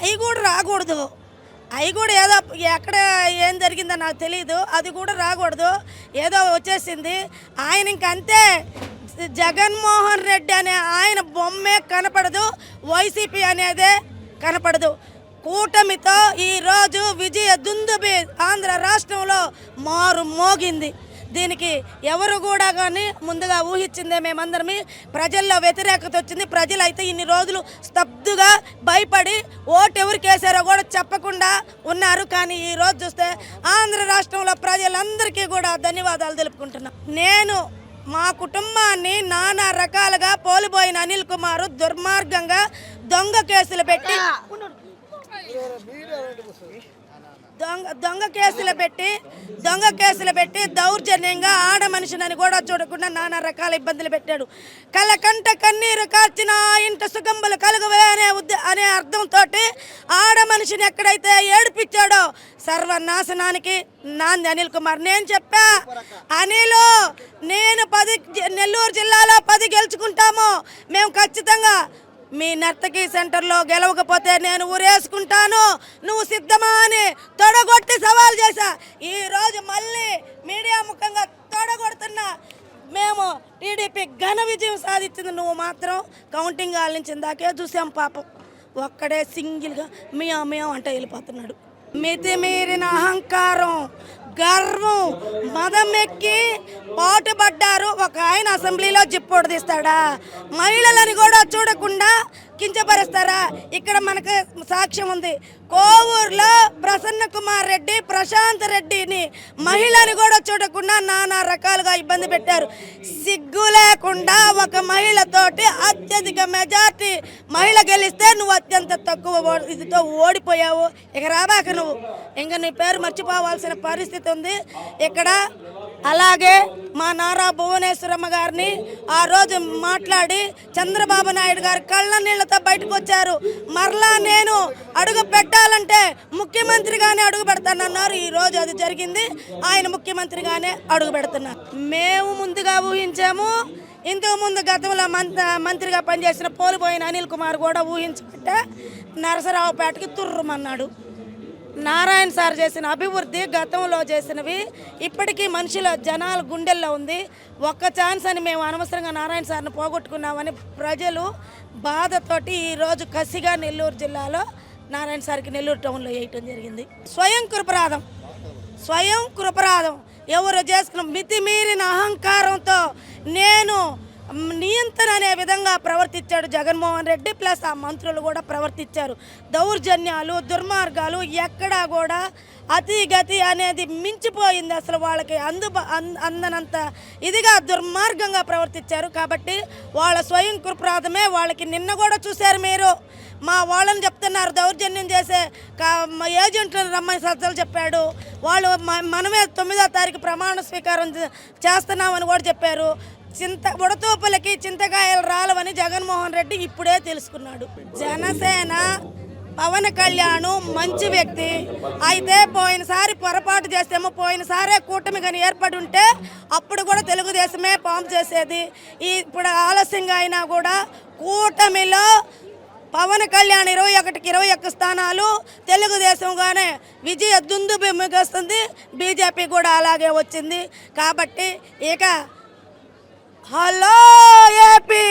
అవి కూడా రాకూడదు. అవి కూడా ఏదో ఎక్కడ ఏం జరిగిందో నాకు తెలియదు అది కూడా రాకూడదు. ఏదో వచ్చేసింది. ఆయన ఇంకంతే జగన్మోహన్ రెడ్డి అనే ఆయన బొమ్మే కనపడదు. వైసీపీ అనేదే కనపడదు. కూటమితో ఈరోజు విజయ దుందుబి ఆంధ్ర రాష్ట్రంలో మారు మోగింది. దీనికి ఎవరు కూడా కానీ ముందుగా ఊహించిందే మేమందరమే. ప్రజల్లో వ్యతిరేకత వచ్చింది. ప్రజలు అయితే ఇన్ని రోజులు స్తబ్దుగా భయపడి ఓటు ఎవరికి వేసారో కూడా చెప్పకుండా ఉన్నారు. కానీ ఈ రోజు చూస్తే ఆంధ్ర రాష్ట్రంలో ప్రజలందరికీ కూడా ధన్యవాదాలు తెలుపుకుంటున్నాం. నేను మా కుటుంబాన్ని నానా రకాలుగా పోలిపోయిన అనిల్ కుమారు దుర్మార్గంగా దొంగ కేసులు పెట్టి దొంగ దొంగ కేసులు పెట్టి దొంగ కేసులు పెట్టి దౌర్జన్యంగా ఆడ మనిషినని కూడా చూడకుండా నానా రకాల ఇబ్బందులు పెట్టాడు. కలకంట కన్నీరు కాచిన ఇంట సుగంబలు కలుగువే అనే అనే అర్థంతో ఆడ మనిషిని ఎక్కడైతే ఏడిపించాడో సర్వనాశనానికి నాంది అనిల్ కుమార్. నేను చెప్పా అనిలు నేను పది నెల్లూరు జిల్లాలో పది గెలుచుకుంటాము. మేము ఖచ్చితంగా మీ నర్తకి సెంటర్లో గెలవకపోతే నేను ఊరేసుకుంటాను. నువ్వు సిద్ధమా అని తొడగొట్టి సవాల్ చేశా. ఈ రోజు మళ్ళీ మీడియా ముఖంగా తొడగొడుతున్నా. మేము టీడీపీ ఘన విజయం సాధించింది నువ్వు మాత్రం. కౌంటింగ్ ఆలించిన దాకే చూసాం పాపం. ఒక్కడే సింగిల్గా మియా మియా అంటే వెళ్ళిపోతున్నాడు. మితిమీరిన అహంకారం గర్వం మదం ఎక్కి పాటుపడ్డారు. ఒక ఆయన అసెంబ్లీలో జిప్పోడు తీస్తాడా? మహిళలని కూడా చూడకుండా కించపరుస్తారా? ఇక్కడ మనకు సాక్ష్యం ఉంది. కోవూరులో ప్రసన్న కుమార్ రెడ్డి ప్రశాంత్ రెడ్డిని మహిళని కూడా చూడకుండా నానా రకాలుగా ఇబ్బంది పెట్టారు. సిగ్గు లేకుండా ఒక మహిళతోటి అత్యధిక మెజార్టీ మహిళ గెలిస్తే నువ్వు అత్యంత తక్కువ ఓ- ఇదితో ఓడిపోయావు. ఇక రాబాక నువ్వు. ఇంకా నీ పేరు మర్చిపోవాల్సిన పరిస్థితి ఉంది. ఇక్కడ అలాగే మా నారా భువనేశ్వరమ్మ గారిని ఆ రోజు మాట్లాడి చంద్రబాబు నాయుడు గారు కళ్ళ నీళ్ళతో బయటకు వచ్చారు. మరలా నేను అడుగు పెట్టాలంటే ముఖ్యమంత్రిగానే అడుగు పెడతానన్నారు. ఈ రోజు అది జరిగింది. ఆయన ముఖ్యమంత్రిగానే అడుగు పెడుతున్నారు. మేము ముందుగా ఊహించాము. ఇంతకు ముందు గతంలో మంత్రి మంత్రిగా పనిచేసిన పోలిపోయిన అనిల్ కుమార్ కూడా ఊహించుకుంటే నరసరావుపేటకి తుర్రుమన్నాడు. నారాయణ సార్ చేసిన అభివృద్ధి గతంలో చేసినవి ఇప్పటికీ మనిషిలో జనాల గుండెల్లో ఉంది. ఒక్క ఛాన్స్ అని మేము అనవసరంగా నారాయణ సార్ని పోగొట్టుకున్నామని ప్రజలు బాధతోటి ఈరోజు కసిగా నెల్లూరు జిల్లాలో నారాయణ సార్కి నెల్లూరు టౌన్లో వేయటం జరిగింది. స్వయం కృపరాధం స్వయం కృపరాధం. ఎవరు చేసుకున్న మితిమీరిన అహంకారంతో నేను నియంత్రణ అనే విధంగా ప్రవర్తించాడు జగన్మోహన్ రెడ్డి. ప్లస్ ఆ మంత్రులు కూడా ప్రవర్తించారు. దౌర్జన్యాలు దుర్మార్గాలు ఎక్కడా కూడా అతి గతి అనేది మించిపోయింది అసలు వాళ్ళకి. అందు అందనంత ఇదిగా దుర్మార్గంగా ప్రవర్తించారు. కాబట్టి వాళ్ళ స్వయం కృప్రాధమే వాళ్ళకి నిన్న కూడా చూశారు మీరు. మా వాళ్ళని చెప్తున్నారు దౌర్జన్యం చేసే కా- మా ఏజెంట్లను రమ్మని సజ్జలు చెప్పాడు. వాళ్ళు మనమే తొమ్మిదో తారీఖు ప్రమాణ స్వీకారం చేస్తున్నామని కూడా చెప్పారు. చింత ఉడతూపులకి చింతకాయలు రాలవని జగన్మోహన్ రెడ్డి ఇప్పుడే తెలుసుకున్నాడు. జనసేన పవన్ కళ్యాణ్ మంచి వ్యక్తి. అయితే పోయినసారి పొరపాటు చేస్తేమో పోయినసారే కూటమి కానీ ఏర్పడి ఉంటే అప్పుడు కూడా తెలుగుదేశమే పాంప్ చేసేది. ఈ ఇప్పుడు ఆలస్యంగా అయినా కూడా కూటమిలో పవన్ కళ్యాణ్ ఇరవై ఒకటికి ఇరవై ఒక్క స్థానాలు తెలుగుదేశంగానే విజయ దుందు మిగస్తుంది బీజేపీ కూడా అలాగే వచ్చింది. కాబట్టి ఇక హలో ఏపీ